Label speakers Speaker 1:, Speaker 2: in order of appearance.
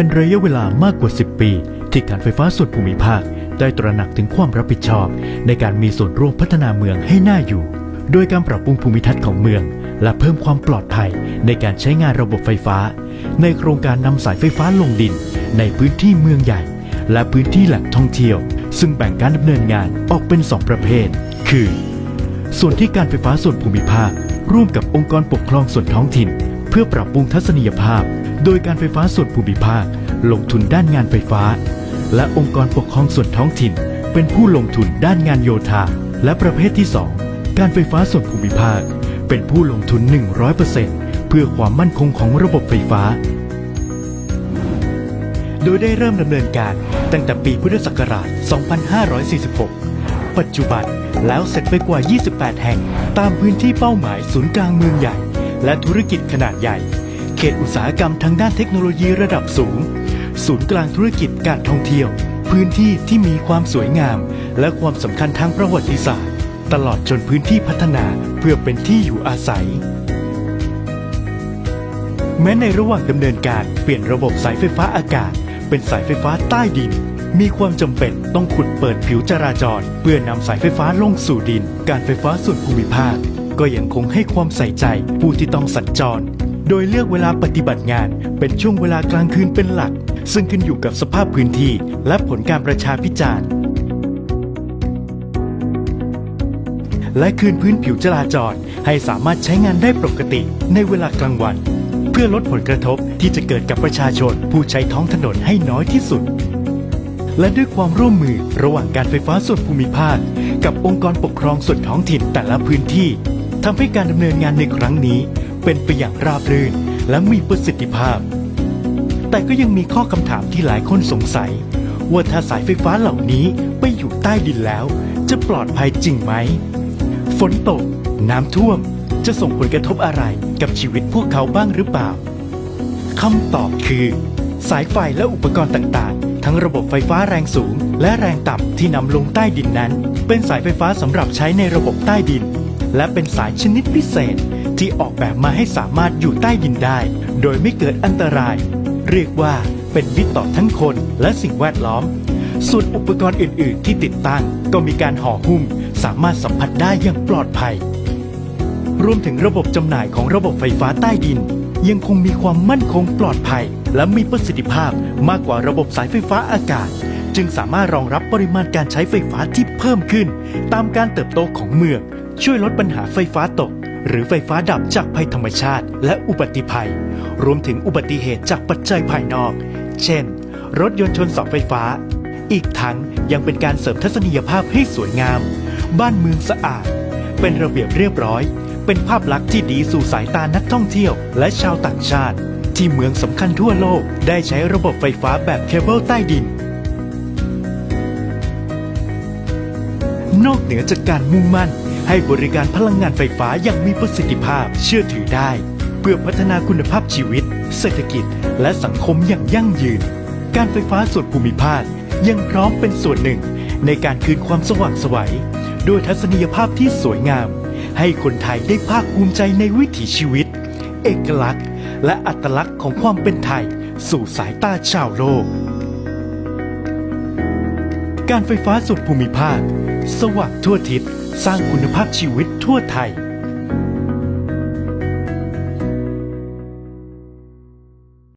Speaker 1: เป็นระยะเวลามากกว่า 10 ปี ที่การไฟฟ้าส่วนภูมิภาค ได้ตระหนักถึงความรับผิดชอบ ในการมีส่วนร่วมพัฒนาเมืองให้น่าอยู่ โดยการปรับปรุงภูมิทัศน์ของเมือง และเพิ่มความปลอดภัยในการใช้งานระบบไฟฟ้า ในโครงการนำสายไฟฟ้าลงดิน ในพื้นที่เมืองใหญ่ และพื้นที่แหล่งท่องเที่ยว ซึ่งแบ่งการดำเนินงานออกเป็น 2 ประเภท คือ ส่วนที่การไฟฟ้าส่วนภูมิภาค ร่วมกับองค์กรปกครองส่วนท้องถิ่น เพื่อปรับปรุงทัศนียภาพโดยการไฟฟ้าส่วนภูมิภาค ลงทุนด้านงานไฟฟ้า และองค์กรปกครองส่วนท้องถิ่น เป็นผู้ลงทุนด้านงานโยธา และประเภทที่ 2 การไฟฟ้าส่วนภูมิภาค เป็นผู้ลงทุน 100%เพื่อความมั่นคงของระบบไฟฟ้า โดยได้เริ่มดำเนินการตั้งแต่ปีพุทธศักราช 2546 ปัจจุบันแล้วเสร็จไปกว่า 28 แห่ง ตามพื้นที่เป้าหมายศูนย์กลางเมืองใหญ่ และธุรกิจขนาดใหญ่ เขตอุตสาหกรรมทางด้านเทคโนโลยีระดับสูง ศูนย์กลางธุรกิจการท่องเที่ยว พื้นที่ที่มีความสวยงาม และความสำคัญทางประวัติศาสตร์ ตลอดจนพื้นที่พัฒนาเพื่อเป็นที่อยู่อาศัย แม้ในระหว่างดำเนินการเปลี่ยนระบบสายไฟฟ้าอากาศ เป็นสายไฟฟ้าใต้ดิน มีความจำเป็นต้องขุดเปิดผิวจราจร เพื่อนำสายไฟฟ้าลงสู่ดิน การไฟฟ้าส่วนภูมิภาคก็ยังคงให้ความใส่ใจผู้ที่ต้องสัญจร โดยเลือกเวลาปฏิบัติงาน เป็นช่วงเวลากลางคืนเป็นหลัก ซึ่งขึ้นอยู่กับสภาพพื้นที่ และผลการประชาพิจารณ์ และคืนพื้นผิวจราจร ให้สามารถใช้งานได้ปกติในเวลากลางวัน เพื่อลดผลกระทบที่จะเกิดกับประชาชน ผู้ใช้ท้องถนนให้น้อยที่สุดและด้วยความร่วมมือระหว่างการไฟฟ้าส่วนภูมิภาค กับองค์กรปกครองส่วนท้องถิ่นแต่ละพื้นที่ทำให้การดำเนินงานในครั้งนี้ เป็นไปอย่างราบรื่น และมีประสิทธิภาพ แต่ก็ยังมีข้อคำถามที่หลายคนสงสัย ว่าถ้าสายไฟฟ้าเหล่านี้ไปอยู่ใต้ดินแล้ว จะปลอดภัยจริงไหม ฝนตก น้ำท่วม จะส่งผลกระทบอะไรกับชีวิตพวกเขาบ้างหรือเปล่าคำตอบคือ สายไฟและอุปกรณ์ต่างๆ ทั้งระบบไฟฟ้าแรงสูง และแรงต่ำที่นำลงใต้ดินนั้น เป็นสายไฟฟ้าสำหรับใช้ในระบบใต้ดิน และเป็นสายชนิดพิเศษ ที่ออกแบบมาให้สามารถอยู่ใต้ดินได้ โดยไม่เกิดอันตราย เรียกว่าเป็นมิตรต่อทั้งคนและสิ่งแวดล้อม ส่วนอุปกรณ์อื่น ๆ ที่ติดตั้งก็มีการห่อหุ้ม สามารถสัมผัสได้อย่างปลอดภัย รวมถึงระบบจำหน่ายของระบบไฟฟ้าใต้ดิน ยังคงมีความมั่นคงปลอดภัย และมีประสิทธิภาพมากกว่าระบบสายไฟฟ้าอากาศ จึงสามารถรองรับปริมาณการใช้ไฟฟ้าที่เพิ่มขึ้น ตามการเติบโตของเมืองช่วยลดปัญหาไฟฟ้าตก หรือไฟฟ้าดับจากภัยธรรมชาติ และอุบัติภัย รวมถึงอุบัติเหตุจากปัจจัยภายนอก เช่น รถยนต์ชนเสาไฟฟ้า อีกทั้งยังเป็นการเสริมทัศนียภาพให้สวยงาม บ้านเมืองสะอาด เป็นระเบียบเรียบร้อย เป็นภาพลักษณ์ที่ดีสู่สายตานักท่องเที่ยว และชาวต่างชาติ ที่เมืองสำคัญทั่วโลกได้ใช้ระบบไฟฟ้าแบบเคเบิลใต้ดินนอกเหนือจากการมุ่งมั่น ให้บริการพลังงานไฟฟ้าอย่างมีประสิทธิภาพเชื่อถือได้ เพื่อพัฒนาคุณภาพชีวิต เศรษฐกิจ และสังคมอย่างยั่งยืน การไฟฟ้าส่วนภูมิภาคยังพร้อมเป็นส่วนหนึ่ง ในการคืนความสว่างสวัยด้วยทัศนียภาพที่สวยงาม ให้คนไทยได้ภาคภูมิใจในวิถีชีวิต เอกลักษณ์ และอัตลักษณ์ของความเป็นไทย สู่สายตาชาวโลก การไฟฟ้าส่วนภูมิภาค สว่างทั่วทิศ สร้างคุณภาพชีวิตทั่วไทย